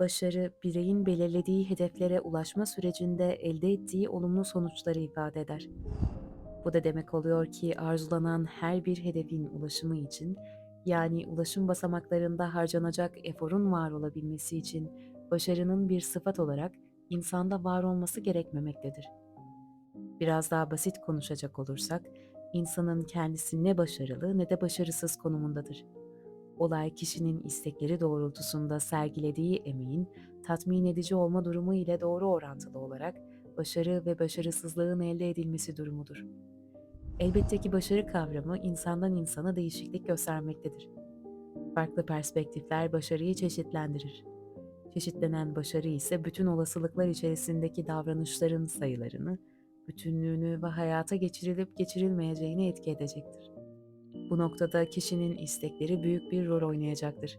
Başarı, bireyin belirlediği hedeflere ulaşma sürecinde elde ettiği olumlu sonuçları ifade eder. Bu da demek oluyor ki arzulanan her bir hedefin ulaşımı için, yani ulaşım basamaklarında harcanacak eforun var olabilmesi için başarının bir sıfat olarak insanda var olması gerekmemektedir. Biraz daha basit konuşacak olursak, insanın kendisi ne başarılı ne de başarısız konumundadır. Olay kişinin istekleri doğrultusunda sergilediği emeğin tatmin edici olma durumu ile doğru orantılı olarak başarı ve başarısızlığın elde edilmesi durumudur. Elbette ki başarı kavramı insandan insana değişiklik göstermektedir. Farklı perspektifler başarıyı çeşitlendirir. Çeşitlenen başarı ise bütün olasılıklar içerisindeki davranışların sayılarını, bütünlüğünü ve hayata geçirilip geçirilmeyeceğini etki edecektir. Bu noktada kişinin istekleri büyük bir rol oynayacaktır.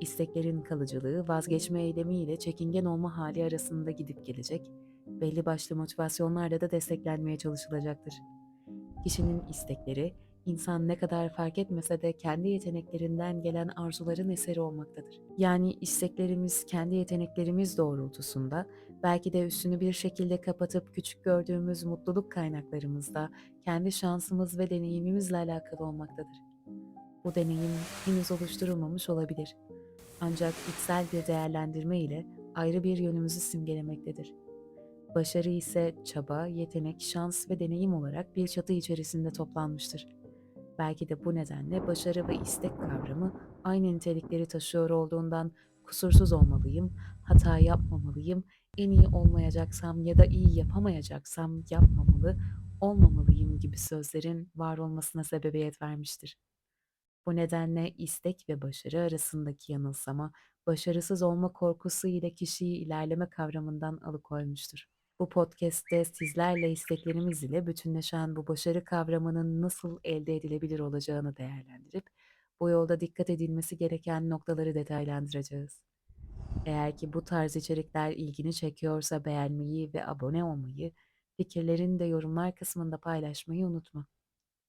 İsteklerin kalıcılığı vazgeçme eylemi ile çekingen olma hali arasında gidip gelecek, belli başlı motivasyonlarla da desteklenmeye çalışılacaktır. Kişinin istekleri, insan ne kadar fark etmese de kendi yeteneklerinden gelen arzuların eseri olmaktadır. Yani isteklerimiz kendi yeteneklerimiz doğrultusunda, belki de üstünü bir şekilde kapatıp küçük gördüğümüz mutluluk kaynaklarımızda kendi şansımız ve deneyimimizle alakalı olmaktadır. Bu deneyim henüz oluşturulmamış olabilir. Ancak içsel bir değerlendirme ile ayrı bir yönümüzü simgelemektedir. Başarı ise çaba, yetenek, şans ve deneyim olarak bir çatı içerisinde toplanmıştır. Belki de bu nedenle başarı ve istek kavramı aynı nitelikleri taşıyor olduğundan kusursuz olmalıyım, hata yapmamalıyım, en iyi olmayacaksam ya da iyi yapamayacaksam yapmamalı, olmamalıyım gibi sözlerin var olmasına sebebiyet vermiştir. Bu nedenle istek ve başarı arasındaki yanılsama, başarısız olma korkusu ile kişiyi ilerleme kavramından alıkoymuştur. Bu podcast'te sizlerle isteklerimiz ile bütünleşen bu başarı kavramının nasıl elde edilebilir olacağını değerlendirip, bu yolda dikkat edilmesi gereken noktaları detaylandıracağız. Eğer ki bu tarz içerikler ilgini çekiyorsa beğenmeyi ve abone olmayı, fikirlerini de yorumlar kısmında paylaşmayı unutma.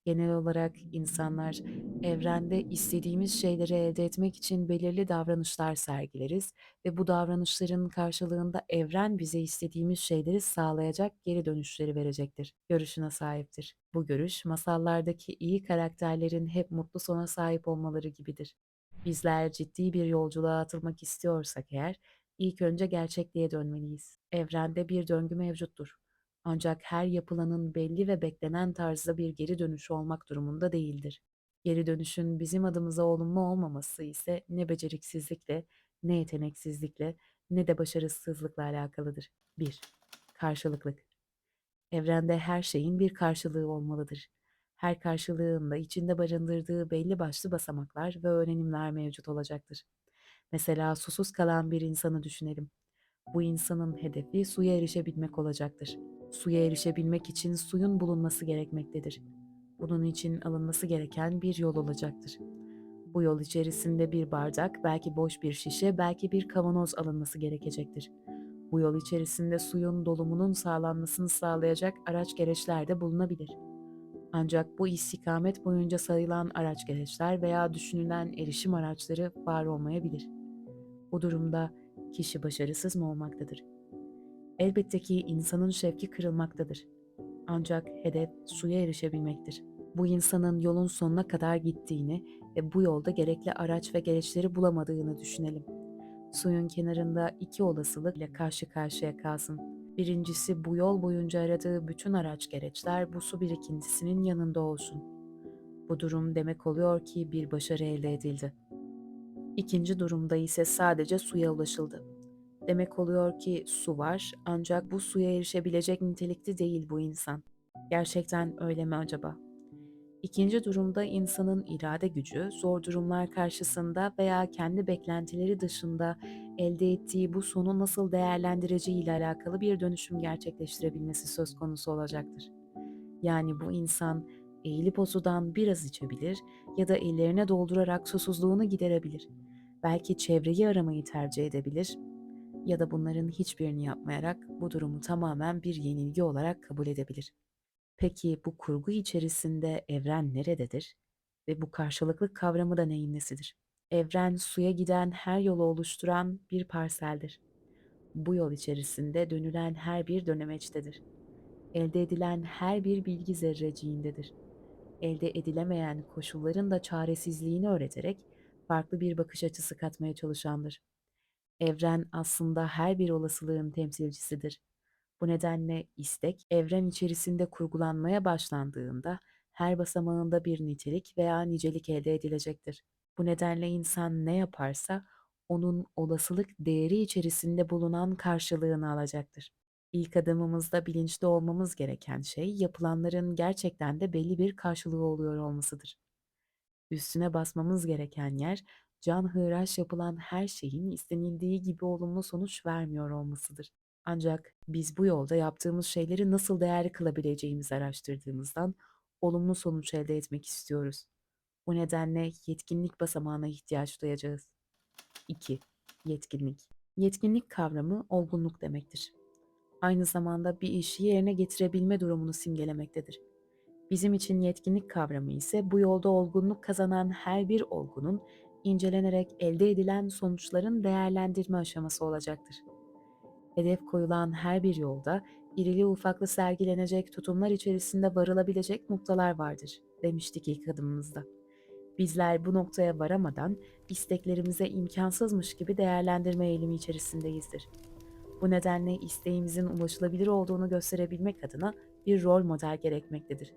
Genel olarak insanlar evrende istediğimiz şeyleri elde etmek için belirli davranışlar sergileriz ve bu davranışların karşılığında evren bize istediğimiz şeyleri sağlayacak geri dönüşleri verecektir. Görüşüne sahiptir. Bu görüş masallardaki iyi karakterlerin hep mutlu sona sahip olmaları gibidir. Bizler ciddi bir yolculuğa atılmak istiyorsak eğer ilk önce gerçekliğe dönmeliyiz. Evrende bir döngü mevcuttur. Ancak her yapılanın belli ve beklenen tarzda bir geri dönüşü olmak durumunda değildir. Geri dönüşün bizim adımıza olumlu olmaması ise ne beceriksizlikle, ne yeteneksizlikle, ne de başarısızlıkla alakalıdır. 1. Karşılıklık. Evrende her şeyin bir karşılığı olmalıdır. Her karşılığın da içinde barındırdığı belli başlı basamaklar ve öğrenimler mevcut olacaktır. Mesela susuz kalan bir insanı düşünelim. Bu insanın hedefi suya erişebilmek olacaktır. Suya erişebilmek için suyun bulunması gerekmektedir. Bunun için alınması gereken bir yol olacaktır. Bu yol içerisinde bir bardak, belki boş bir şişe, belki bir kavanoz alınması gerekecektir. Bu yol içerisinde suyun dolumunun sağlanmasını sağlayacak araç gereçler de bulunabilir. Ancak bu istikamet boyunca sayılan araç gereçler veya düşünülen erişim araçları var olmayabilir. Bu durumda kişi başarısız mı olmaktadır? Elbette ki insanın şevki kırılmaktadır. Ancak hedef suya erişebilmektir. Bu insanın yolun sonuna kadar gittiğini ve bu yolda gerekli araç ve gereçleri bulamadığını düşünelim. Suyun kenarında iki olasılık ile karşı karşıya kalsın. Birincisi bu yol boyunca aradığı bütün araç gereçler bu su birikintisinin yanında olsun. Bu durum demek oluyor ki bir başarı elde edildi. İkinci durumda ise sadece suya ulaşıldı. Demek oluyor ki su var ancak bu suya erişebilecek nitelikte değil bu insan. Gerçekten öyle mi acaba? İkinci durumda insanın irade gücü zor durumlar karşısında veya kendi beklentileri dışında elde ettiği bu sonu nasıl değerlendireceği ile alakalı bir dönüşüm gerçekleştirebilmesi söz konusu olacaktır. Yani bu insan eğilip o sudan biraz içebilir ya da ellerine doldurarak susuzluğunu giderebilir. Belki çevreyi aramayı tercih edebilir ya da bunların hiçbirini yapmayarak bu durumu tamamen bir yenilgi olarak kabul edebilir. Peki bu kurgu içerisinde evren nerededir ve bu karşılıklık kavramı da neyin nesidir? Evren suya giden her yolu oluşturan bir parseldir. Bu yol içerisinde dönülen her bir dönemeçtedir. Elde edilen her bir bilgi zerreciğindedir. Elde edilemeyen koşulların da çaresizliğini öğreterek farklı bir bakış açısı katmaya çalışandır. Evren aslında her bir olasılığın temsilcisidir. Bu nedenle istek evren içerisinde kurgulanmaya başlandığında her basamağında bir nitelik veya nicelik elde edilecektir. Bu nedenle insan ne yaparsa onun olasılık değeri içerisinde bulunan karşılığını alacaktır. İlk adımımızda bilinçli olmamız gereken şey yapılanların gerçekten de belli bir karşılığı oluyor olmasıdır. Üstüne basmamız gereken yer can hıraş yapılan her şeyin istenildiği gibi olumlu sonuç vermiyor olmasıdır. Ancak biz bu yolda yaptığımız şeyleri nasıl değerli kılabileceğimizi araştırdığımızdan olumlu sonuç elde etmek istiyoruz. Bu nedenle yetkinlik basamağına ihtiyaç duyacağız. 2. Yetkinlik. Yetkinlik kavramı olgunluk demektir. Aynı zamanda bir işi yerine getirebilme durumunu simgelemektedir. Bizim için yetkinlik kavramı ise bu yolda olgunluk kazanan her bir olgunun incelenerek elde edilen sonuçların değerlendirme aşaması olacaktır. Hedef koyulan her bir yolda irili ufaklı sergilenecek tutumlar içerisinde varılabilecek noktalar vardır demiştik ilk adımımızda. Bizler bu noktaya varamadan isteklerimize imkansızmış gibi değerlendirme eğilimi içerisindeyizdir. Bu nedenle isteğimizin ulaşılabilir olduğunu gösterebilmek adına bir rol model gerekmektedir.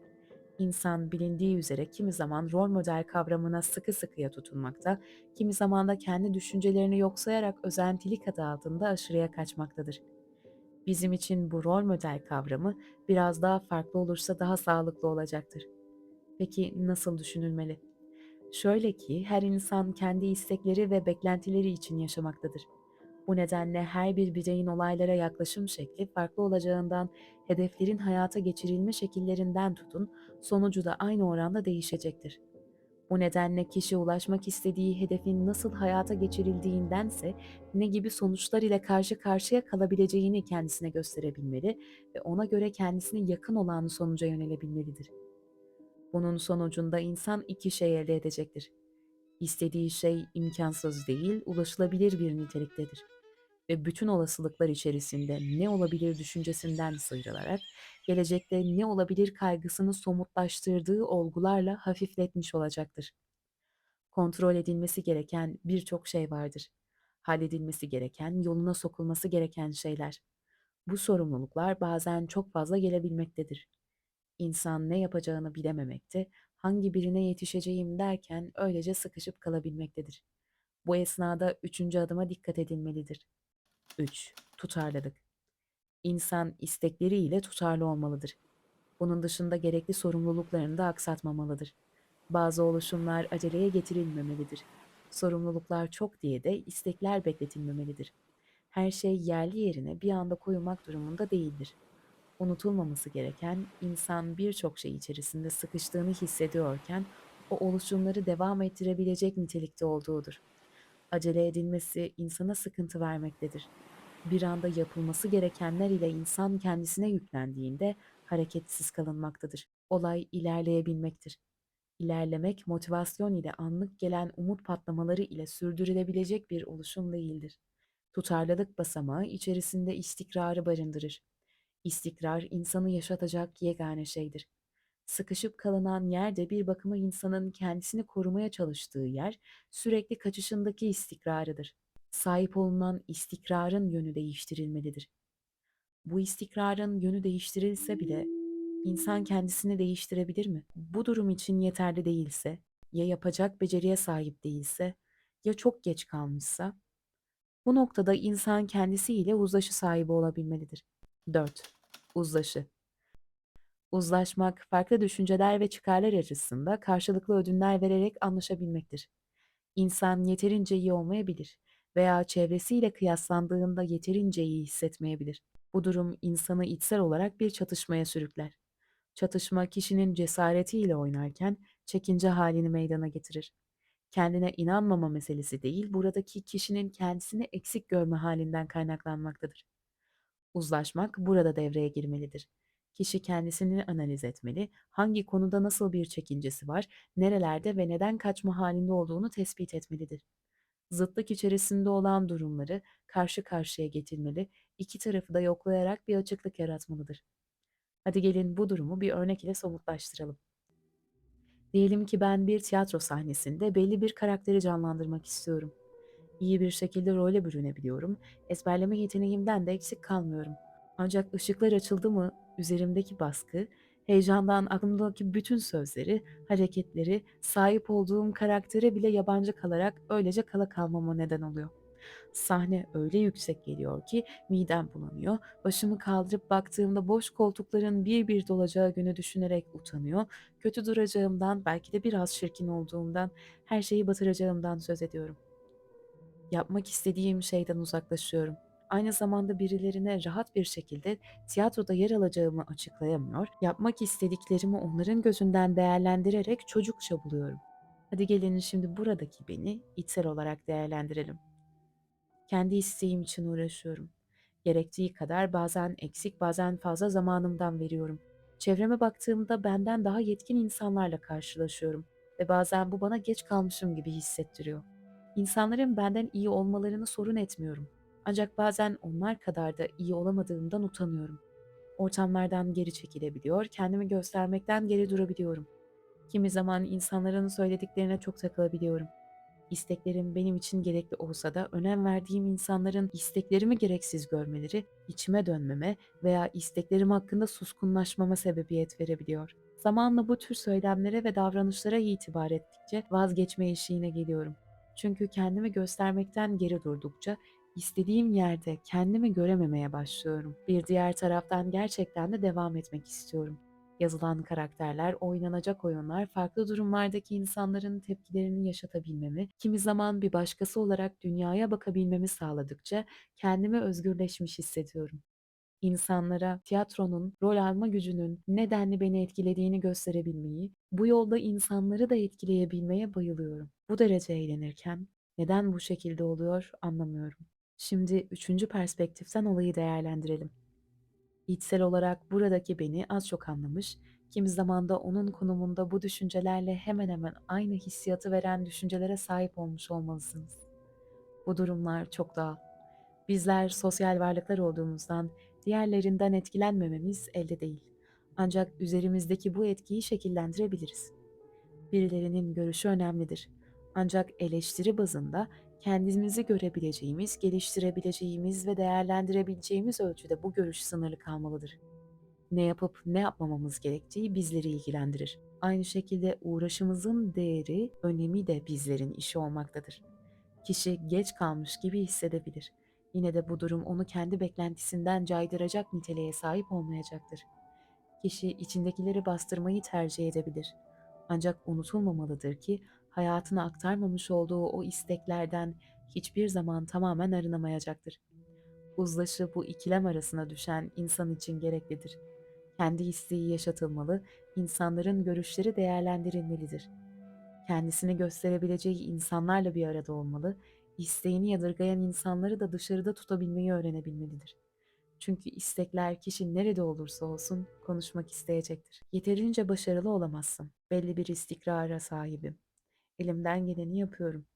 İnsan bilindiği üzere kimi zaman rol model kavramına sıkı sıkıya tutunmakta, kimi zaman da kendi düşüncelerini yok sayarak özentilik adı altında aşırıya kaçmaktadır. Bizim için bu rol model kavramı biraz daha farklı olursa daha sağlıklı olacaktır. Peki nasıl düşünülmeli? Şöyle ki her insan kendi istekleri ve beklentileri için yaşamaktadır. Bu nedenle her bir bireyin olaylara yaklaşım şekli farklı olacağından hedeflerin hayata geçirilme şekillerinden tutun, sonucu da aynı oranda değişecektir. Bu nedenle kişi ulaşmak istediği hedefin nasıl hayata geçirildiğindense ne gibi sonuçlar ile karşı karşıya kalabileceğini kendisine gösterebilmeli ve ona göre kendisine yakın olan sonuca yönelebilmelidir. Bunun sonucunda insan iki şey elde edecektir. İstediği şey imkansız değil, ulaşılabilir bir niteliktedir ve bütün olasılıklar içerisinde ne olabilir düşüncesinden sıyrılarak gelecekte ne olabilir kaygısını somutlaştırdığı olgularla hafifletmiş olacaktır. Kontrol edilmesi gereken birçok şey vardır. Halledilmesi gereken, yoluna sokulması gereken şeyler. Bu sorumluluklar bazen çok fazla gelebilmektedir. İnsan ne yapacağını bilememekte, hangi birine yetişeceğim derken öylece sıkışıp kalabilmektedir. Bu esnada üçüncü adıma dikkat edilmelidir. 3. Tutarlılık. İnsan istekleriyle tutarlı olmalıdır. Bunun dışında gerekli sorumluluklarını da aksatmamalıdır. Bazı oluşumlar aceleye getirilmemelidir. Sorumluluklar çok diye de istekler bekletilmemelidir. Her şey yerli yerine bir anda koyulmak durumunda değildir. Unutulmaması gereken insan birçok şey içerisinde sıkıştığını hissediyorken o oluşumları devam ettirebilecek nitelikte olduğudur. Acele edilmesi insana sıkıntı vermektedir. Bir anda yapılması gerekenler ile insan kendisine yüklendiğinde hareketsiz kalınmaktadır. Olay ilerleyebilmektir. İlerlemek motivasyon ile anlık gelen umut patlamaları ile sürdürülebilecek bir oluşum değildir. Tutarlılık basamağı içerisinde istikrarı barındırır. İstikrar insanı yaşatacak yegane şeydir. Sıkışıp kalınan yerde bir bakıma insanın kendisini korumaya çalıştığı yer sürekli kaçışındaki istikrarıdır. Sahip olunan istikrarın yönü değiştirilmelidir. Bu istikrarın yönü değiştirilse bile insan kendisini değiştirebilir mi? Bu durum için yeterli değilse, ya yapacak beceriye sahip değilse, ya çok geç kalmışsa, bu noktada insan kendisiyle uzlaşı sahibi olabilmelidir. 4. Uzlaşı Uzlaşmak, farklı düşünceler ve çıkarlar arasında karşılıklı ödünler vererek anlaşabilmektir. İnsan yeterince iyi olmayabilir veya çevresiyle kıyaslandığında yeterince iyi hissetmeyebilir. Bu durum insanı içsel olarak bir çatışmaya sürükler. Çatışma kişinin cesaretiyle oynarken çekince halini meydana getirir. Kendine inanmama meselesi değil, buradaki kişinin kendisini eksik görme halinden kaynaklanmaktadır. Uzlaşmak burada devreye girmelidir. Kişi kendisini analiz etmeli, hangi konuda nasıl bir çekincesi var, nerelerde ve neden kaçma halinde olduğunu tespit etmelidir. Zıtlık içerisinde olan durumları karşı karşıya getirmeli, iki tarafı da yoklayarak bir açıklık yaratmalıdır. Hadi gelin bu durumu bir örnek ile somutlaştıralım. Diyelim ki ben bir tiyatro sahnesinde belli bir karakteri canlandırmak istiyorum. İyi bir şekilde role bürünebiliyorum, ezberleme yeteneğimden de eksik kalmıyorum. Ancak ışıklar açıldı mı üzerimdeki baskı, heyecandan aklımdaki bütün sözleri, hareketleri, sahip olduğum karaktere bile yabancı kalarak öylece kala kalmama neden oluyor. Sahne öyle yüksek geliyor ki midem bulanıyor. Başımı kaldırıp baktığımda boş koltukların bir bir dolacağı günü düşünerek utanıyor. Kötü duracağımdan, belki de biraz şirkin olduğumdan, her şeyi batıracağımdan söz ediyorum. Yapmak istediğim şeyden uzaklaşıyorum. Aynı zamanda birilerine rahat bir şekilde tiyatroda yer alacağımı açıklayamıyor, yapmak istediklerimi onların gözünden değerlendirerek çocukça buluyorum. Hadi gelin şimdi buradaki beni içsel olarak değerlendirelim. Kendi isteğim için uğraşıyorum. Gerektiği kadar bazen eksik bazen fazla zamanımdan veriyorum. Çevreme baktığımda benden daha yetkin insanlarla karşılaşıyorum ve bazen bu bana geç kalmışım gibi hissettiriyor. İnsanların benden iyi olmalarını sorun etmiyorum. Ancak bazen onlar kadar da iyi olamadığımdan utanıyorum. Ortamlardan geri çekilebiliyor, kendimi göstermekten geri durabiliyorum. Kimi zaman insanların söylediklerine çok takılabiliyorum. İsteklerim benim için gerekli olsa da önem verdiğim insanların isteklerimi gereksiz görmeleri, içime dönmeme veya isteklerim hakkında suskunlaşmama sebebiyet verebiliyor. Zamanla bu tür söylemlere ve davranışlara itibar ettikçe vazgeçme eşiğine geliyorum. Çünkü kendimi göstermekten geri durdukça istediğim yerde kendimi görememeye başlıyorum. Bir diğer taraftan gerçekten de devam etmek istiyorum. Yazılan karakterler, oynanacak oyunlar, farklı durumlardaki insanların tepkilerini yaşatabilmemi, kimi zaman bir başkası olarak dünyaya bakabilmemi sağladıkça kendimi özgürleşmiş hissediyorum. İnsanlara tiyatronun, rol alma gücünün nedenli beni etkilediğini gösterebilmeyi, bu yolda insanları da etkileyebilmeye bayılıyorum. Bu derece eğlenirken neden bu şekilde oluyor anlamıyorum. Şimdi üçüncü perspektiften olayı değerlendirelim. İçsel olarak buradaki beni az çok anlamış, kimi zaman da onun konumunda bu düşüncelerle hemen hemen aynı hissiyatı veren düşüncelere sahip olmuş olmalısınız. Bu durumlar çok doğal. Bizler sosyal varlıklar olduğumuzdan diğerlerinden etkilenmememiz elde değil. Ancak üzerimizdeki bu etkiyi şekillendirebiliriz. Birilerinin görüşü önemlidir. Ancak eleştiri bazında kendimizi görebileceğimiz, geliştirebileceğimiz ve değerlendirebileceğimiz ölçüde bu görüş sınırlı kalmalıdır. Ne yapıp ne yapmamamız gerektiği bizleri ilgilendirir. Aynı şekilde uğraşımızın değeri, önemi de bizlerin işi olmaktadır. Kişi geç kalmış gibi hissedebilir. Yine de bu durum onu kendi beklentisinden caydıracak niteliğe sahip olmayacaktır. Kişi içindekileri bastırmayı tercih edebilir. Ancak unutulmamalıdır ki hayatına aktarmamış olduğu o isteklerden hiçbir zaman tamamen arınamayacaktır. Uzlaşı bu ikilem arasına düşen insan için gereklidir. Kendi isteği yaşatılmalı, insanların görüşleri değerlendirilmelidir. Kendisini gösterebileceği insanlarla bir arada olmalı, isteğini yadırgayan insanları da dışarıda tutabilmeyi öğrenebilmelidir. Çünkü istekler kişi nerede olursa olsun konuşmak isteyecektir. Yeterince başarılı olamazsın. Belli bir istikrara sahibim. Elimden geleni yapıyorum.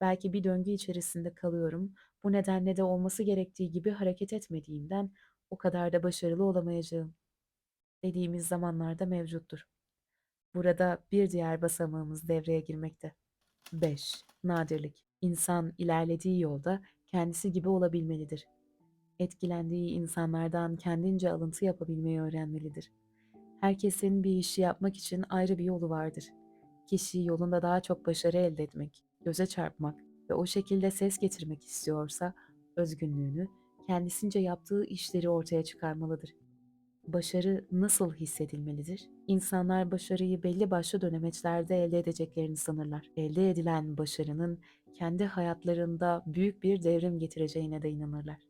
Belki bir döngü içerisinde kalıyorum. Bu nedenle de olması gerektiği gibi hareket etmediğimden o kadar da başarılı olamayacağım dediğimiz zamanlarda mevcuttur. Burada bir diğer basamağımız devreye girmekte. 5. Nadirlik. İnsan ilerlediği yolda kendisi gibi olabilmelidir. Etkilendiği insanlardan kendince alıntı yapabilmeyi öğrenmelidir. Herkesin bir işi yapmak için ayrı bir yolu vardır. Kişi yolunda daha çok başarı elde etmek, göze çarpmak ve o şekilde ses getirmek istiyorsa özgünlüğünü, kendisince yaptığı işleri ortaya çıkarmalıdır. Başarı nasıl hissedilmelidir? İnsanlar başarıyı belli başlı dönemeçlerde elde edeceklerini sanırlar. Elde edilen başarının kendi hayatlarında büyük bir devrim getireceğine de inanırlar.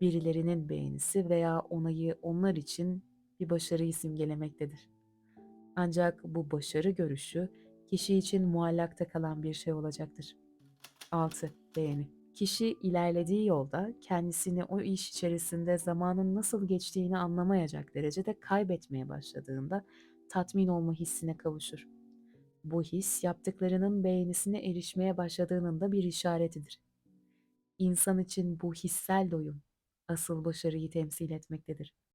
Birilerinin beğenisi veya onayı onlar için bir başarıyı simgelemektedir. Ancak bu başarı görüşü kişi için muallakta kalan bir şey olacaktır. 6. Beğeni. Kişi ilerlediği yolda kendisini o iş içerisinde zamanın nasıl geçtiğini anlamayacak derecede kaybetmeye başladığında tatmin olma hissine kavuşur. Bu his yaptıklarının beğenisine erişmeye başladığının da bir işaretidir. İnsan için bu hissel doyum asıl başarıyı temsil etmektedir.